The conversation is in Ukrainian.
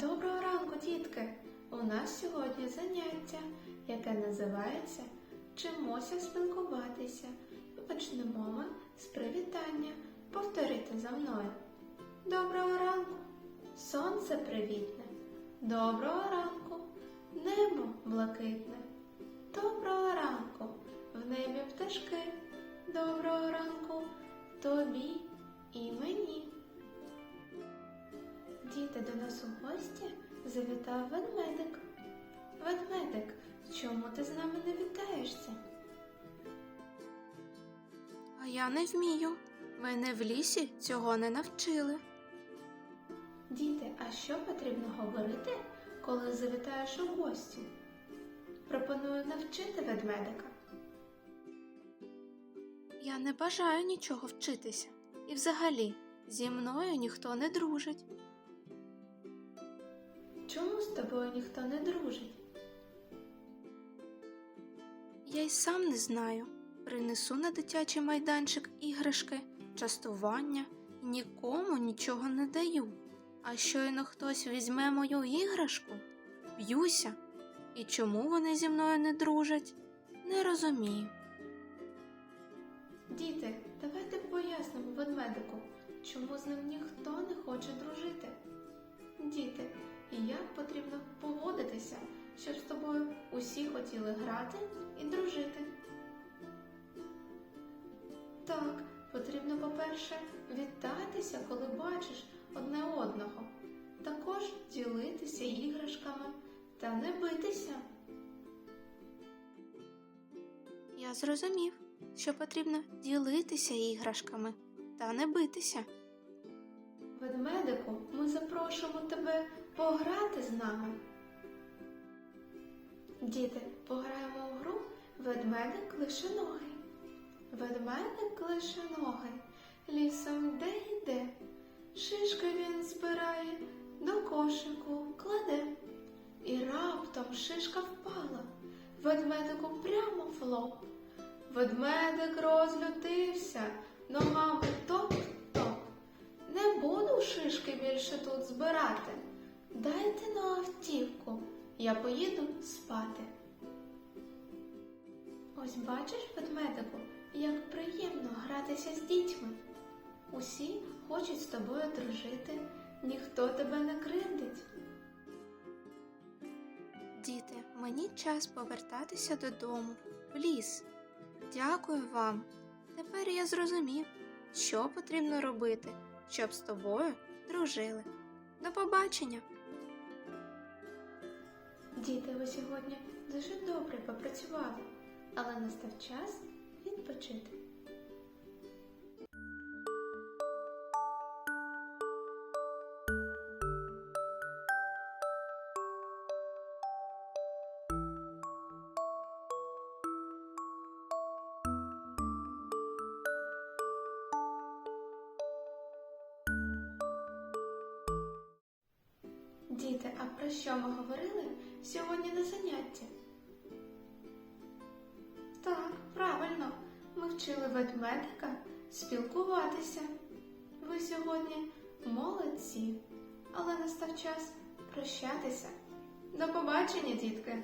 Доброго ранку, дітки! У нас сьогодні заняття, яке називається Вчимося спілкуватися. І почнемо ми з привітання. Повторити за мною. Доброго ранку! Сонце привітне. Доброго ранку! Небо блакитне. Доброго ранку! В небі пташки. Доброго ранку тобі і мені. Діти до нас у гості завітав ведмедик. Ведмедик, чому ти з нами не вітаєшся? А я не вмію. Мене в лісі цього не навчили. Діти, а що потрібно говорити, коли завітаєш у гості? Пропоную навчити ведмедика. Я не бажаю нічого вчитися. І взагалі зі мною ніхто не дружить. Чому з тобою ніхто не дружить? Я й сам не знаю. Принесу на дитячий майданчик іграшки, частування і нікому нічого не даю. А щойно хтось візьме мою іграшку, б'юся. І чому вони зі мною не дружать? Не розумію. Діти, давайте пояснимо ведмедику, чому з ним ніхто не хоче дружити. Діти, і як потрібно поводитися, щоб з тобою усі хотіли грати і дружити? Так, потрібно, по-перше, вітатися, коли бачиш одне одного. Також ділитися іграшками та не битися. Я зрозумів, що потрібно ділитися іграшками та не битися. Ведмедику, ми запрошуємо тебе пограти з нами. Діти, пограємо у гру Ведмедик лише ноги. Ведмедик лише ноги, лісом йде йде, шишки він збирає, до кошику кладе. І раптом шишка впала, ведмедику прямо в лоб. Ведмедик розлютився, ногами топ-топ. Не буду шишки більше тут збирати. Я поїду спати. Ось бачиш, ведмедику, як приємно гратися з дітьми. Усі хочуть з тобою дружити, ніхто тебе не кривдить. Діти, мені час повертатися додому, в ліс. Дякую вам. Тепер я зрозумів, що потрібно робити, щоб з тобою дружили. До побачення! Діти, ви сьогодні дуже добре попрацювали, але настав час відпочити. Діти, а про що ми говорили сьогодні на занятті? Так, правильно, ми вчили ведмедика спілкуватися. Ви сьогодні молодці, але настав час прощатися. До побачення, дітки!